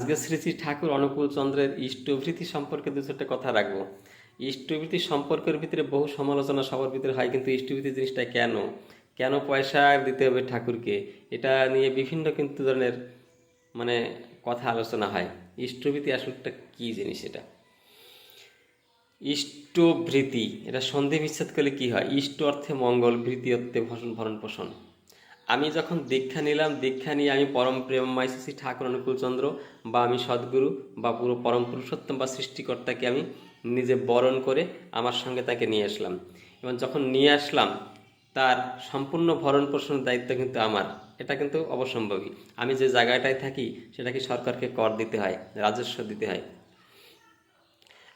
আজকে শ্রী শ্রী ঠাকুর অনুকূল চন্দ্রের ইষ্টভৃতি সম্পর্কে দু চারটে কথা রাখব। ইষ্টভৃতি সম্পর্কের ভিতরে বহু সমালোচনা সবার ভিতরে হয়, কিন্তু ইষ্টভৃতি জিনিসটা কেন? কেন পয়সা দিতে হবে ঠাকুরকে? এটা নিয়ে বিভিন্ন কিন্তু ধরনের মানে কথা আলোচনা হয়। ইষ্টভৃতি আসলটা কি জিনিস এটা? ইষ্টভৃতি এটা সন্ধি বিচ্ছেদ করলে কি হয়? ইষ্ট অর্থে মঙ্গল, ভৃতি, অর্থে ভসন ভরণ পোষণ আমি যখন দীক্ষা নিলাম, দীক্ষা নিয়ে আমি পরম প্রেমময় শ্রী ঠাকুর অনুকূল চন্দ্র বা আমি সদ্গুরু বা পুরো পরম পুরুষোত্তম বা সৃষ্টিকর্তাকে আমি নিজে বরণ করে আমার সঙ্গে তাকে নিয়ে আসলাম। এবং যখন নিয়ে আসলাম, তার সম্পূর্ণ ভরণ পোষণের দায়িত্ব কিন্তু আমার। এটা কিন্তু অবসম্ভবী আমি যে জায়গাটায় থাকি সেটা কি সরকারকে কর দিতে হয়, রাজস্ব দিতে হয়।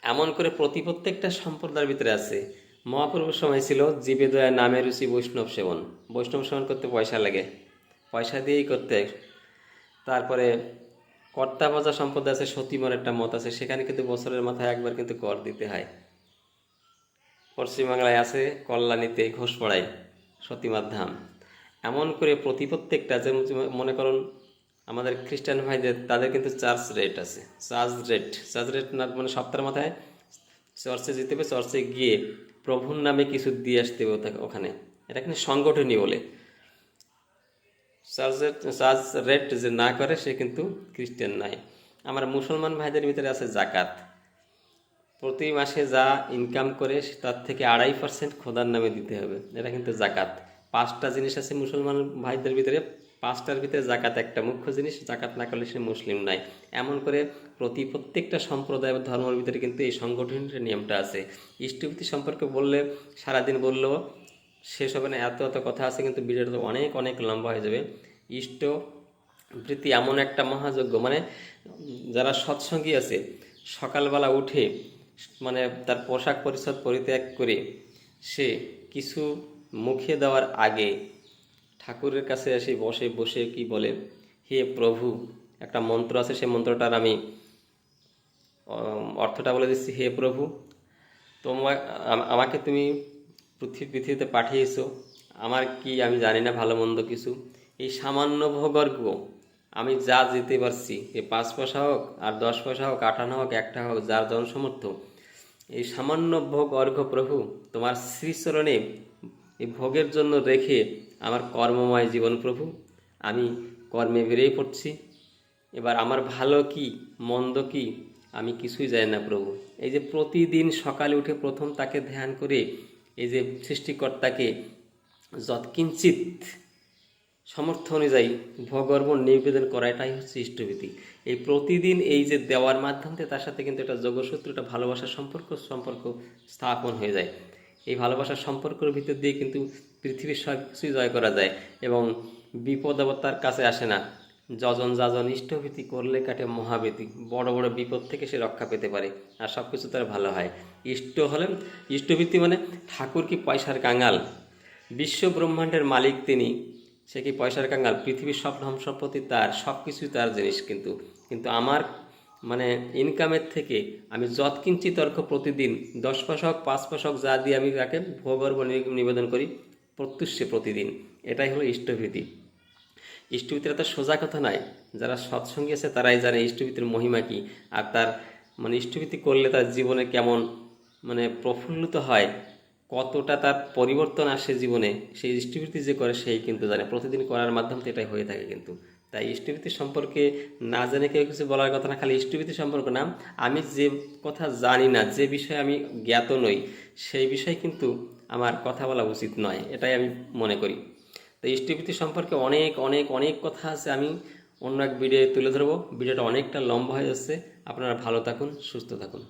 এমন করে প্রতি প্রত্যেকটা সম্প্রদায়ের ভিতরে আছে। মহাপ্রভুর সময় ছিল জীবে দয়া নামে রুচি বৈষ্ণব সেবন। বৈষ্ণব সেবন করতে পয়সা লাগে। পয়সা দিয়েই করতে। তারপরে কর্তা ভজা সম্প্রদায় আছে সতীমর একটা মত আছে, সেখানে কিন্তু বছরের মাথায় একবার কিন্তু কর দিতে হয়। পশ্চিমবাংলায় আছে কল্যাণীতে ঘোষপাড়ায় সতীমার ধাম। এমন করে প্রতি প্রত্যেকটা যে মনে করুন, আমাদের খ্রিস্টান ভাইদের, তাদের কিন্তু চার্জ রেট আছে। Charge rate. চার্জ রেট না মানে সপ্তাহের মাথায় চর্চে যেতে হবে, চর্চে গিয়ে প্রভুর নামে কিছু দিয়ে আসতে হবে ওখানে। এটা কিন্তু সংগঠনই বলে। চার্জ রেট যে না করে, সে কিন্তু খ্রিস্টান নাই। আমার মুসলমান ভাইদের ভিতরে আছে জাকাত। প্রতি মাসে যা ইনকাম করে তার থেকে আড়াই পার্সেন্ট খোদার নামে দিতে হবে। এটা কিন্তু জাকাত। পাঁচটা জিনিস আছে মুসলমান ভাইদের ভিতরে। পাঁচটার ভিতরে জাকাত একটা মুখ্য জিনিস জাকাত না করলে সে মুসলিম নাই। এমন করে প্রতি প্রত্যেকটা সম্প্রদায় ধর্মের ভিতরে কিন্তু এই সংগঠনের নিয়মটা আছে। ইষ্টভীতি সম্পর্কে বললে সারাদিন বললেও শেষ হবে না, এত এত কথা আছে। কিন্তু ভিডিওটা তো অনেক অনেক লম্বা হয়ে যাবে। ইষ্ট বৃত্তি এমন একটা মহাযজ্ঞ মানে যারা সৎসঙ্গী আছে, সকালবেলা উঠে মানে তার পোশাক পরিচ্ছদ পরিত্যাগ করে, সে কিছু মুখে দেওয়ার আগে ঠাকুরের কাছে এসে বসে বসে কি বলে, হে প্রভু। একটা মন্ত্র আছে, সেই মন্ত্রটার আমি অর্থটা বলে দিচ্ছি, হে প্রভু তোমার আমাকে তুমি পৃথিবী, পৃথিবীতে পাঠিয়েছো। আমার কি, আমি জানি না, ভালো, মন্দ কিছু। এই সামান্য ভোগর্গ আমি যা যেতে পারছি, এ পাঁচ পয়সা হোক, আর দশ পয়সা হোক আটানা হোক, একটা হোক, যার জনসমর্থ, এই সামান্য ভোগ অর্ঘ প্রভু, তোমার শ্রীচরণে এই ভোগের জন্য রেখে আমার কর্মময় জীবন প্রভু, আমি কর্মে বেরিয়ে পড়ছি। এবার আমার ভালো কি, মন্দ কি, আমি কিছুই জানি না প্রভু। এই যে প্রতিদিন সকালে উঠে প্রথম তাকে ধ্যান করে, এই যে সৃষ্টিকর্তাকে যৎকিঞ্চিত সমর্থ অনুযায়ী ভগর্ব নিবেদন করা এটাই হচ্ছে ইষ্টভীতি। এই প্রতিদিন এই যে দেওয়ার মাধ্যমে তার সাথে কিন্তু একটা যোগসূত্র একটা ভালোবাসার সম্পর্ক সম্পর্ক স্থাপন হয়ে যায়। এই ভালোবাসার সম্পর্কের ভিতর দিয়ে কিন্তু পৃথিবীর সব কিছুই জয় করা যায় এবং বিপদ আবার তার কাছে আসে না। যজন যাজন ইষ্টভীতি করলে কাটে মহাবেতি বড় বড় বিপদ থেকে সে রক্ষা পেতে পারে আর সব কিছু তার ভালো হয়। ইষ্ট হলেন, ইষ্টভীতি মানে ঠাকুর কি পয়সার কাঙাল? বিশ্ব ব্রহ্মাণ্ডের মালিক তিনি, সে কি পয়সার কাঙ্গাল পৃথিবীর সব ধন সম্পত্তি তার সব কিছুই তার জিনিস কিন্তু। কিন্তু আমার মানে ইনকামের থেকে আমি যৎকিঞ্চিত তর্ক প্রতিদিন দশ হোক পাঁচ হোক যা দিয়ে আমি তাকে ভূগর্ভ নিবেদন করি, প্রত্যুষে প্রতিদিন। এটাই হলো ইষ্টভীতি। ইষ্টভীতির তো সোজা কথা নয় যারা সৎসঙ্গী আছে তারাই জানে ইষ্টভীতির মহিমা কি। আর তার মানে ইষ্টভীতি করলে তার জীবনে কেমন মানে প্রফুল্লিত হয়, কতটা তার পরিবর্তন আসে জীবনে, সেই ইষ্টভীতি যে করে সেই কিন্তু জানে। প্রতিদিন করার মাধ্যমে এটাই হয়ে থাকে কিন্তু। তাই ইষ্টভীতি সম্পর্কে না জেনে কেউ কিছু বলার কথা না, খালি ইষ্টভীতি সম্পর্ক না। আমি যে কথা জানি না, যে বিষয়ে আমি জ্ঞাত নই, সেই বিষয়ে কিন্তু আমার কথা বলা উচিত নয়, এটাই আমি মনে করি। তো ইষ্টভীতি সম্পর্কে অনেক অনেক অনেক কথা আছে, আমি অন্য এক ভিডিও তুলে ধরবো। ভিডিওটা অনেকটা লম্বা হয়ে যাচ্ছে। আপনারা ভালো থাকুন, সুস্থ থাকুন।